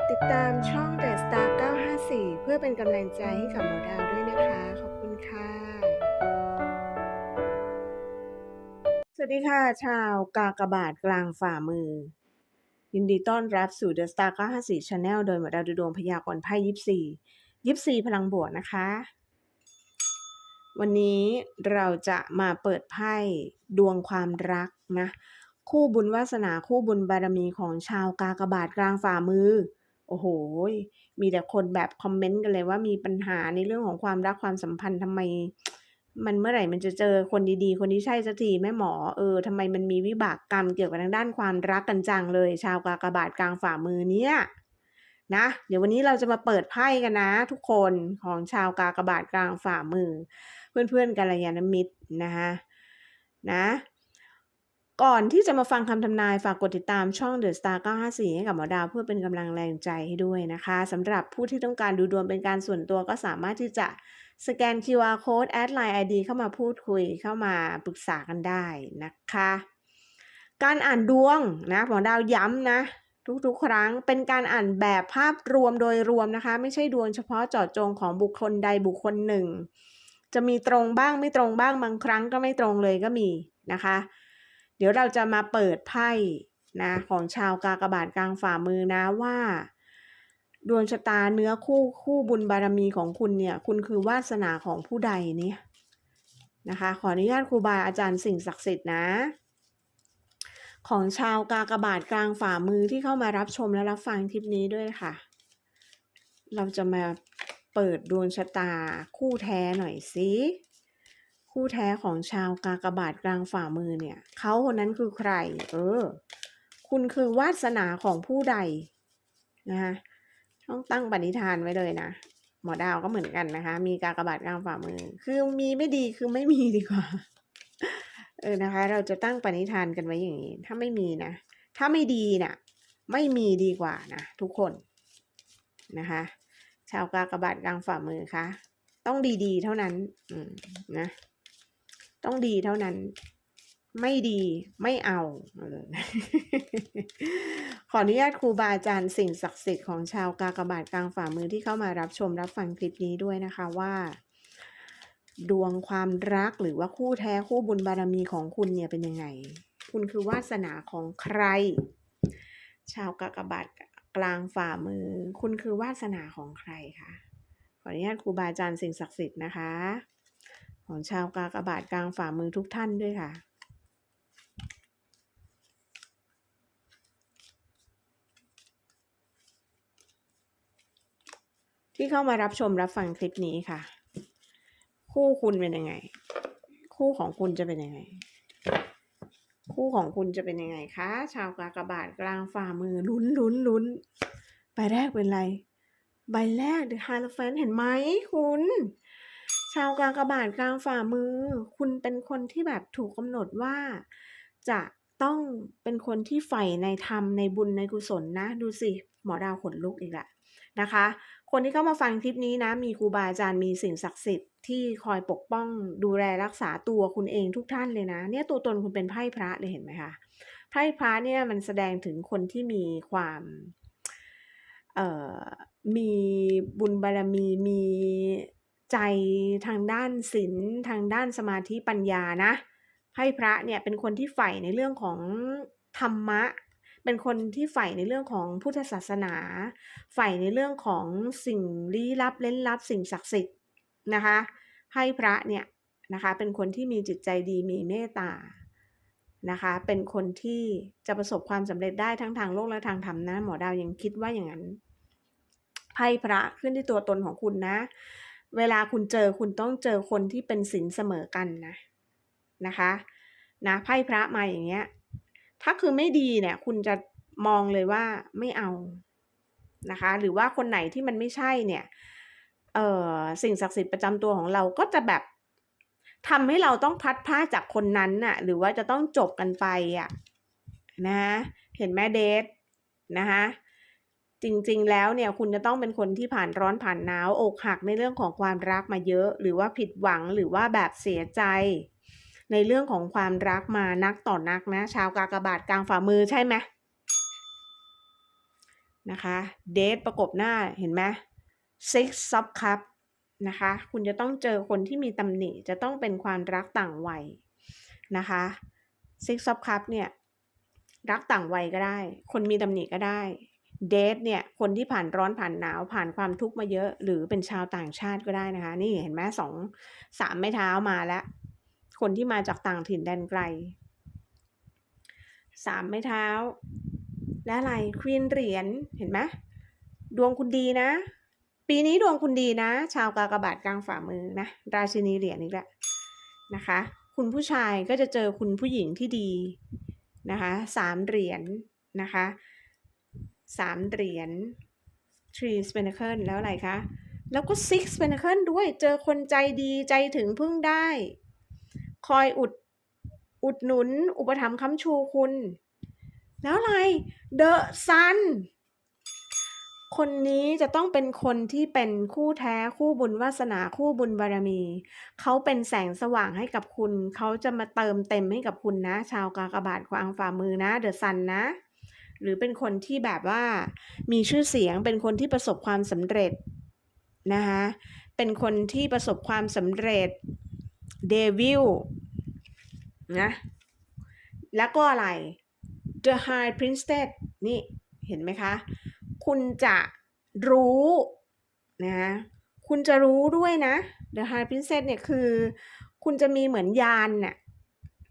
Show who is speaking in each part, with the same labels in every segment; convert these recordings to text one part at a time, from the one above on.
Speaker 1: ดติดตามช่อง The Star 954 เพื่อเป็นกำลังใจให้กับหมอดาวด้วยนะคะ ขอบคุณค่ะ สวัสดีค่ะ ชาวกากบาทกลางฝ่ามือ ยินดีต้อนรับสู่ The Star 954 Channel โดยหมอดาวดูดวงพยากรณ์ไพ่ยิปซียิปซีพลังบวกนะคะ วันนี้เราจะมาเปิดไพ่ดวงความรักนะคู่บุญวาสนาคู่บุญบารมีของชาวกากบาทกลางฝ่ามือ โอ้โห มีแต่คนแบบคอมเมนต์กันเลยว่ามีปัญหาในเรื่องของความรักความสัมพันธ์ทำไม มันเมื่อไหร่มันจะเจอคนดีๆ คนที่ใช่สักทีแม่หมอเออทำไมมันมีวิบากกรรมเกี่ยวกับทางด้านความรักกันจังเลย ชาวกากบาทกลางฝ่ามือเนี่ยนะเดี๋ยววันนี้เราจะมาเปิดไพ่กันนะ ทุกคนของชาวกากบาทกลางฝ่ามือ เพื่อนๆกัลยาณมิตรนะคะนะ ก่อนที่จะมาฟังคำทำนายฝากกดติดตามช่อง The Star 954 ให้กับหมอดาวเพื่อเป็นกำลังแรงใจให้ด้วยนะคะสำหรับผู้ที่ต้องการดูดวงเป็นการส่วนตัวก็สามารถที่จะสแกน QR code แอดไลน์ ID เข้ามาพูดคุยเข้ามาปรึกษากันได้นะคะ การอ่านดวงนะหมอดาวย้ำนะทุกๆ ครั้งเป็นการอ่านแบบภาพรวมโดยรวมนะคะ ไม่ใช่ดวงเฉพาะเจาะจงของบุคคลใดบุคคลหนึ่ง จะมีตรงบ้างไม่ตรงบ้างบางครั้งก็ไม่ตรงเลยก็มีนะคะ เดี๋ยวเราจะมาเปิดไพ่นะของชาวกากบาทกลางฝ่ามือนะว่า ดวงชะตาเนื้อคู่คู่บุญบารมีของคุณเนี่ย คุณคือวาสนาของผู้ใดเนี่ยนะคะ ขออนุญาตครูบาอาจารย์สิ่งศักดิ์สิทธิ์นะ ของชาวกากบาทกลางฝ่ามือที่เข้ามารับชมและรับฟังคลิปนี้ด้วยค่ะ เราจะมาเปิดดวงชะตาคู่แท้หน่อยสิ คู่แท้ของชาวกากบาทกลางฝ่ามือเนี่ยเขาคนนั้นคือใคร เออ คุณคือวาสนาของผู้ใดนะคะต้องตั้งปณิธานไว้เลยนะหมอดาวก็เหมือนกันนะคะ มีกากบาทกลางฝ่ามือ คือมีไม่ดีคือไม่มีดีกว่า เออนะคะ เราจะตั้งปณิธานกันไว้อย่างนี้ ถ้าไม่มีนะ ถ้าไม่ดีน่ะ ไม่มีดีกว่านะทุกคนนะคะ ชาวกากบาทกลางฝ่ามือคะ ต้องดีๆ เท่านั้น อืมนะ ต้องดีเท่านั้น ไม่ดีไม่เอาขออนุญาตครูบาอาจารย์สิ่งศักดิ์สิทธิ์ของชาวกากบาทกลางฝ่ามือที่เข้ามารับชมรับฟังคลิปนี้ด้วยนะคะว่า ดวงความรักหรือว่าคู่แท้คู่บุญบารมีของคุณเนี่ยเป็นยังไง คุณคือวาสนาของใคร ชาวกากบาทกลางฝ่ามือ คุณคือวาสนาของใครคะขออนุญาตครูบาอาจารย์สิ่งศักดิ์สิทธิ์นะคะ ของชาวกากบาทกลางฝ่ามือทุกท่านด้วยค่ะ ที่เข้ามารับชมรับฟังคลิปนี้ค่ะ คู่คุณเป็นยังไง คู่ของคุณจะเป็นยังไง คู่ของคุณจะเป็นยังไงคะชาวกากบาทกลางฝ่ามือลุ้นลุ้นลุ้นใบแรกเป็นไร ใบแรก The Hierophant เห็นไหมคุณ ชาวกากบาทกลางฝ่ามือ คุณเป็นคนที่แบบถูกกำหนดว่า จะต้องเป็นคนที่ใฝ่ในธรรมในบุญในกุศลนะ ดูสิ หมอดาวขนลุกอีกละนะคะ คนที่เข้ามาฟังคลิปนี้นะ มีครูบาอาจารย์มีสิ่งศักดิ์สิทธิ์ที่คอยปกป้องดูแลรักษาตัวคุณเองทุกท่านเลยนะ เนี่ยตัวตนคุณเป็นไพ่พระเลยเห็นไหมคะไพ่พระเนี่ยมันแสดงถึงคนที่มีความเอ่อมีบุญบารมีมี ใจทางด้านศีลทางด้านสมาธิปัญญานะไพ่พระเนี่ยเป็นคนที่ใฝ่ในเรื่องของธรรมะ เป็นคนที่ใฝ่ในเรื่องของพุทธศาสนา ใฝ่ในเรื่องของสิ่งลี้ลับเล่นลับสิ่งศักดิ์สิทธิ์นะคะไพ่พระเนี่ยนะคะเป็นคนที่มีจิตใจดีมีเมตตานะคะเป็นคนที่จะประสบความสำเร็จได้ทั้งทางโลกและทางธรรมนะหมอดาวยังคิดว่าอย่างนั้นไพ่พระขึ้นที่ตัวตนของคุณนะ เวลาคุณเจอคุณต้องเจอคนที่เป็นศีลเสมอกันนะนะคะนะไพ่พระมาอย่างเงี้ย ถ้าคือไม่ดีเนี่ย คุณจะมองเลยว่าไม่เอานะคะ หรือว่าคนไหนที่มันไม่ใช่เนี่ยเอ่อสิ่งศักดิ์สิทธิ์ประจำตัวของเราก็จะแบบทำให้เราต้องพัดพลาจากคนนั้นน่ะ หรือว่าจะต้องจบกันไปอะนะเห็นไหมเดทนะคะ จริงๆ แล้วเนี่ยคุณจะต้องเป็นคนที่ผ่านร้อนผ่านหนาวอกหักในเรื่องของความรักมาเยอะ หรือว่าผิดหวังหรือว่าแบบเสียใจ ในเรื่องของความรักมานักต่อนักนะ ชาวกากบาทกลางฝ่ามือใช่ไหมนะคะเดทประกบหน้าเห็นไหม six of cup นะคะ คุณจะต้องเจอคนที่มีตำหนิ จะต้องเป็นความรักต่างวัยนะคะ six of cup เนี่ยรักต่างวัยก็ได้ คนมีตำหนิก็ได้ เดทเนี่ยคนที่ผ่านร้อนผ่านหนาวผ่านความทุกข์มาเยอะ หรือเป็นชาวต่างชาติก็ได้นะคะ นี่เห็นไหมสองสามไม้เท้ามาแล้ว คนที่มาจากต่างถิ่นแดนไกลสามไม้เท้า และอะไรควีนเหรียญเห็นไหมดวงคุณดีนะ ปีนี้ดวงคุณดีนะ ชาวกากบาทกลางฝ่ามือนะราชินีเหรียญอีกแหล้วนะคะ คุณผู้ชายก็จะเจอคุณผู้หญิงที่ดีนะคะสามเหรียญนะคะ สามเหรียญ three pentacle แล้วอะไรคะ แล้วก็ six pentacle ด้วย เจอคนใจดีใจถึงพึ่งได้ คอยอุด อุดหนุน อุปถัมภ์ค้ำชูคุณ แล้วอะไร The Sun คนนี้จะต้องเป็นคนที่เป็นคู่แท้คู่บุญวาสนาคู่บุญบารมี เขาเป็นแสงสว่างให้กับคุณ เขาจะมาเติมเต็มให้กับคุณนะ ชาวกากบาทควางฝ่ามือนะ เดอะซันนะ หรือเป็นคนที่แบบว่ามีชื่อเสียงเป็นคนที่ประสบความสำเร็จนะคะเป็นคนที่ประสบความสำเร็จเดวิลนะแล้วก็อะไร The High Priestess นี่เห็นไหมคะ คุณจะรู้นะคุณจะรู้ด้วยนะ The High Priestess เนี่ยคือ คุณจะมีเหมือนยานน่ะ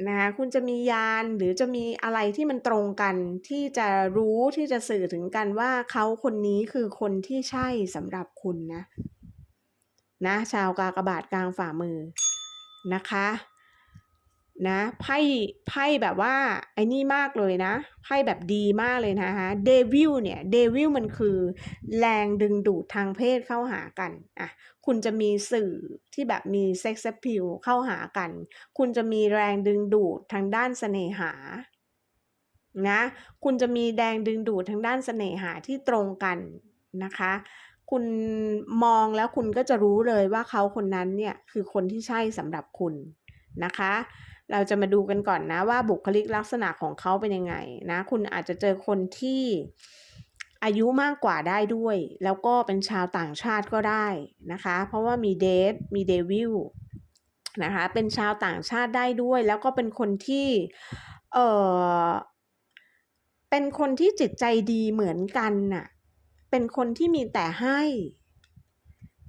Speaker 1: นะคะคุณจะมียานหรือจะมีอะไรที่มันตรงกัน ที่จะรู้ที่จะสื่อถึงกันว่าเขาคนนี้คือคนที่ใช่สำหรับคุณนะ นะ ชาวกากบาทกลางฝ่ามือนะคะ นะไพ่ไพ่แบบว่าไอ้นี่มากเลยนะไพ่แบบดีมากเลยนะคะเดวิลเนี่ยเดวิลมันคือแรงดึงดูดทางเพศเข้าหากันอะคุณจะมีสื่อที่แบบมีเซ็กซ์พิวเข้าหากัน คุณจะมีแรงดึงดูดทางด้านเสน่หานะคุณจะมีแรงดึงดูดทางด้านเสน่หาที่ตรงกันนะคะคุณมองแล้วคุณก็จะรู้เลยว่าเขาคนนั้นเนี่ยคือคนที่ใช่สำหรับคุณนะคะ เราจะมาดูกันก่อนนะว่าบุคลิกลักษณะของเขาเป็นยังไงนะคุณอาจจะเจอคนที่อายุมากกว่าได้ด้วย แล้วก็เป็นชาวต่างชาติก็ได้นะคะ เพราะว่ามีเดทมีเดวิลนะคะเป็นชาวต่างชาติได้ด้วย แล้วก็เป็นคนที่เออเป็นคนที่จิตใจดีเหมือนกันน่ะเป็นคนที่มีแต่ให้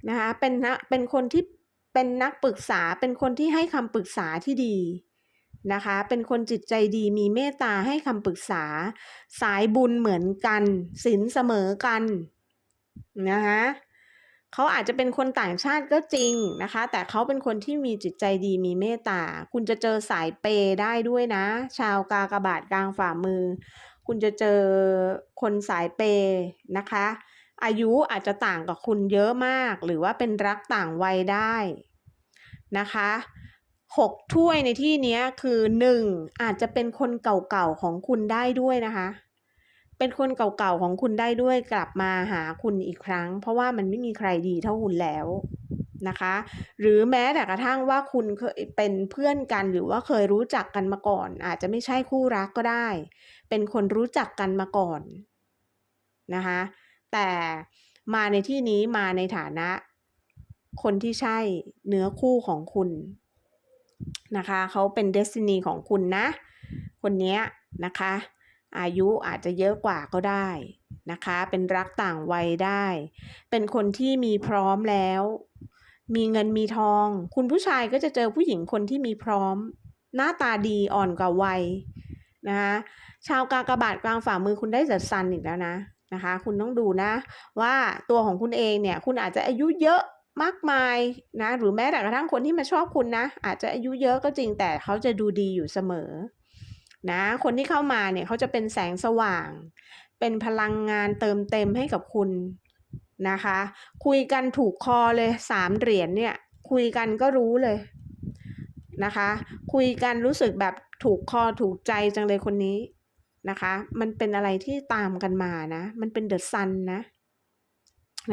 Speaker 1: นะคะเป็นนะเป็นคนที่เป็นนักปรึกษาเป็นคนที่ให้คำปรึกษาที่ดี นะคะ เป็นคนจิตใจดีมีเมตตาให้คำปรึกษา สายบุญเหมือนกันศีลเสมอกันนะคะเขาอาจจะเป็นคนต่างชาติก็จริงนะคะ แต่เขาเป็นคนที่มีจิตใจดีมีเมตตา คุณจะเจอสายเปได้ด้วยนะ ชาวกากบาทกลางฝ่ามือ คุณจะเจอคนสายเปนะคะ อายุอาจจะต่างกับคุณเยอะมาก หรือว่าเป็นรักต่างวัยได้นะคะ หกถ้วยในที่นี้คือหนึ่งอาจจะเป็นคนเก่าๆของคุณได้ด้วยนะคะ เป็นคนเก่าๆของคุณได้ด้วยกลับมาหาคุณอีกครั้ง เพราะว่ามันไม่มีใครดีเท่าคุณแล้วนะคะ หรือแม้แต่กระทั่งว่าคุณเคยเป็นเพื่อนกันหรือว่าเคยรู้จักกันมาก่อน อาจจะไม่ใช่คู่รักก็ได้ เป็นคนรู้จักกันมาก่อนนะคะแต่มาในที่นี้มาในฐานะ คนที่ใช่เนื้อคู่ของคุณ นะคะเขาเป็นเดสตินีของคุณนะ คนนี้นะคะ อายุอาจจะเยอะกว่าก็ได้นะคะ เป็นรักต่างวัยได้ เป็นคนที่มีพร้อมแล้ว มีเงินมีทอง คุณผู้ชายก็จะเจอผู้หญิงคนที่มีพร้อม หน้าตาดีอ่อนกว่าวัยนะคะชาวกากบาทกลางฝ่ามือคุณได้จัดซันอีกแล้วนะนะคะ คุณต้องดูนะ ว่าตัวของคุณเองเนี่ย คุณอาจจะอายุเยอะ มากมายนะหรือแม้แต่กระทั่งคนที่มาชอบคุณนะ อาจจะอายุเยอะก็จริงแต่เขาจะดูดีอยู่เสมอนะคนที่เข้ามาเนี่ยเขาจะเป็นแสงสว่าง เป็นพลังงานเติมเต็มให้กับคุณนะคะ คุยกันถูกคอเลยสามเหรียญเนี่ยคุยกันก็รู้เลยนะคะ คุยกันรู้สึกแบบถูกคอถูกใจจังเลยคนนี้นะคะ มันเป็นอะไรที่ตามกันมานะ มันเป็นเดอะซันนะ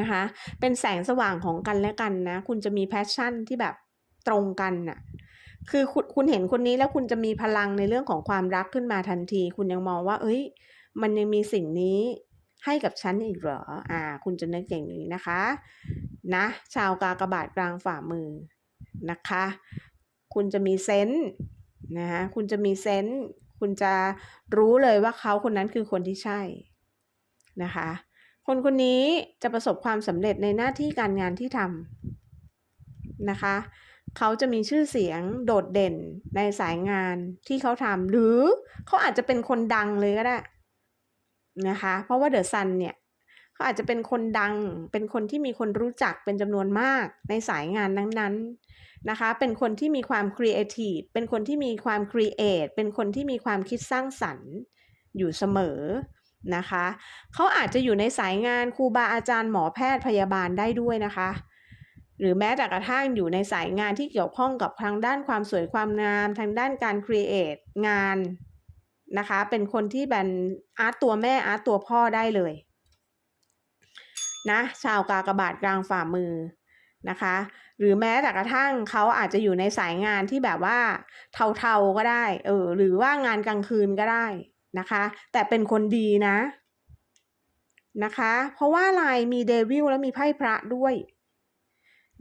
Speaker 1: นะคะ เป็นแสงสว่างของกันและกันนะ คุณจะมีแพชชั่นที่แบบตรงกันน่ะ คือคุณคุณเห็นคนนี้แล้วคุณจะมีพลังในเรื่องของความรักขึ้นมาทันที คุณยังมองว่า เอ้ย มันยังมีสิ่งนี้ให้กับฉันอีกเหรอ อ่า คุณจะนึกอย่างนี้นะคะ นะ ชาวกากบาทกลางฝ่ามือนะคะ คุณจะมีเซนส์นะคะคุณจะมีเซนส์คุณจะรู้เลยว่าเขาคนนั้นคือคนที่ใช่นะคะ คนคนนี้จะประสบความสำเร็จในหน้าที่การงานที่ทำนะคะ เขาจะมีชื่อเสียงโดดเด่นในสายงานที่เขาทำหรือเขาอาจจะเป็นคนดังเลยก็ได้นะคะ เพราะว่าเดอะซันเนี่ยเขาอาจจะเป็นคนดัง เป็นคนที่มีคนรู้จักเป็นจำนวนมากในสายงานนั้นๆนะคะ เป็นคนที่มีความครีเอทีฟเป็นคนที่มีความครีเอทเป็นคนที่มีความคิดสร้างสรรค์อยู่เสมอ นะคะเขาอาจจะอยู่ในสายงานครูบาอาจารย์หมอแพทย์พยาบาลได้ด้วยนะคะ หรือแม้แต่กระทั่งอยู่ในสายงานที่เกี่ยวข้องกับทางด้านความสวยความงาม ทางด้านการครีเอทงานนะคะ เป็นคนที่เป็นอาร์ตตัวแม่อาร์ตตัวพ่อได้เลยนะชาวกากบาทกลางฝ่ามือนะคะ หรือแม้แต่กระทั่งเขาอาจจะอยู่ในสายงานที่แบบว่าเทาๆก็ได้เออหรือว่างานกลางคืนก็ได้ นะคะ แต่เป็นคนดีนะนะคะ เพราะว่าอะไรมีเดวิลแล้วมีไพ่พระด้วย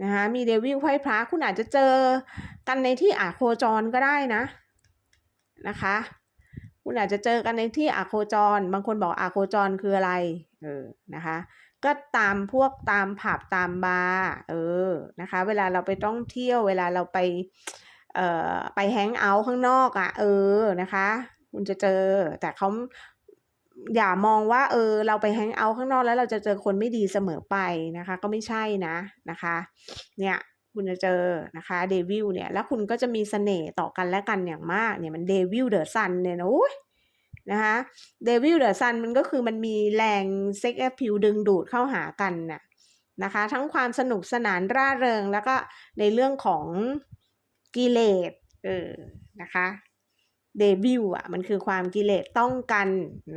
Speaker 1: นะคะมีเดวิลไพ่พระคุณอาจจะเจอกันในที่อาโคจรก็ได้นะนะคะ คุณอาจจะเจอกันในที่อาโคจร บางคนบอกอาโคจรคืออะไรเออนะคะ ก็ตามพวกตามผับตามบาร์เออนะคะ เวลาเราไปท่องเที่ยวเวลาเราไปเอ่อไปแฮงเอาท์ข้างนอกอะ่ะเออนะคะ คุณจะเจอ แต่เขาอย่ามองว่า เออ เราไปแฮงเอาท์ข้างนอกแล้วเราจะเจอคนไม่ดีเสมอไปนะคะ ก็ไม่ใช่นะนะคะ เนี่ยคุณจะเจอนะคะเดวิลเนี่ย แล้วคุณก็จะมีเสน่ห์ต่อกันและกันอย่างมากเนี่ยมันเดวิลเดอะซันเนี่ยนะโอ้ยนะคะเดวิลเดอะซันมันก็คือมันมีแรงเซ็กแอพิวดึงดูดเข้าหากันน่ะนะคะ ทั้งความสนุกสนานร่าเริงแล้วก็ในเรื่องของกิเลสเออนะคะ เดวิลอะ มันคือความกิเลสต้องกัน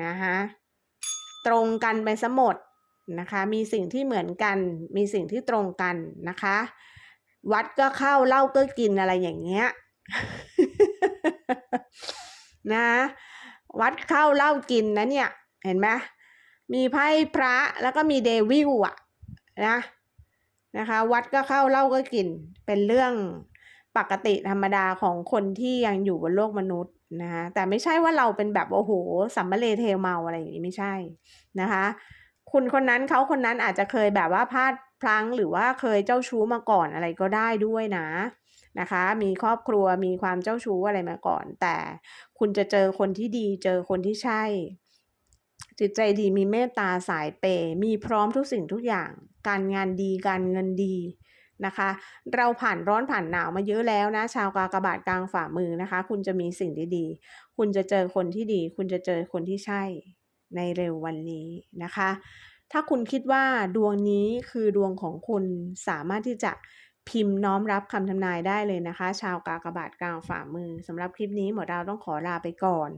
Speaker 1: นะคะตรงกันไปสมดนะคะ มีสิ่งที่เหมือนกัน มีสิ่งที่ตรงกันนะคะ วัดก็เข้าเหล้าก็กินอะไรอย่างเงี้ยนะวัดเข้าเหล้ากินนะเนี่ยเห็นไหมมีไพ่พระแล้วก็มีเดวิลอะนะนะคะวัดก็เข้าเหล้าก็กินเป็นเรื่องปกติธรรมดาของคนที่ยังอยู่บนโลกมนุษย์ นะคะแต่ไม่ใช่ว่าเราเป็นแบบโอ้โหสัมมาเลเทเมาอะไรอย่างนี้ไม่ใช่นะคะ คุณคนนั้นเขาคนนั้นอาจจะเคยแบบว่าพลาดพลั้งหรือว่าเคยเจ้าชู้มาก่อนอะไรก็ได้ด้วยนะนะคะ มีครอบครัวมีความเจ้าชู้อะไรมาก่อน แต่คุณจะเจอคนที่ดีเจอคนที่ใช่ จิตใจดีมีเมตตาสายเปย์มีพร้อมทุกสิ่งทุกอย่าง การงานดีการเงินดี นะคะ เราผ่านร้อนผ่านหนาวมาเยอะแล้วนะ ชาวกากบาทกลางฝ่ามือนะคะ คุณจะมีสิ่งดีๆ คุณจะเจอคนที่ดี คุณจะเจอคนที่ใช่ในเร็ววันนี้นะคะ ถ้าคุณคิดว่าดวงนี้คือดวงของคุณสามารถที่จะพิมพ์น้อมรับคำทำนายได้เลยนะคะ ชาวกากบาทกลางฝ่ามือสำหรับคลิปนี้หมอดาวต้องขอลาไปก่อน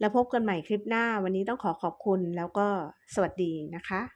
Speaker 1: แล้วพบกันใหม่คลิปหน้าวันนี้ต้องขอขอบคุณแล้วก็สวัสดีนะคะ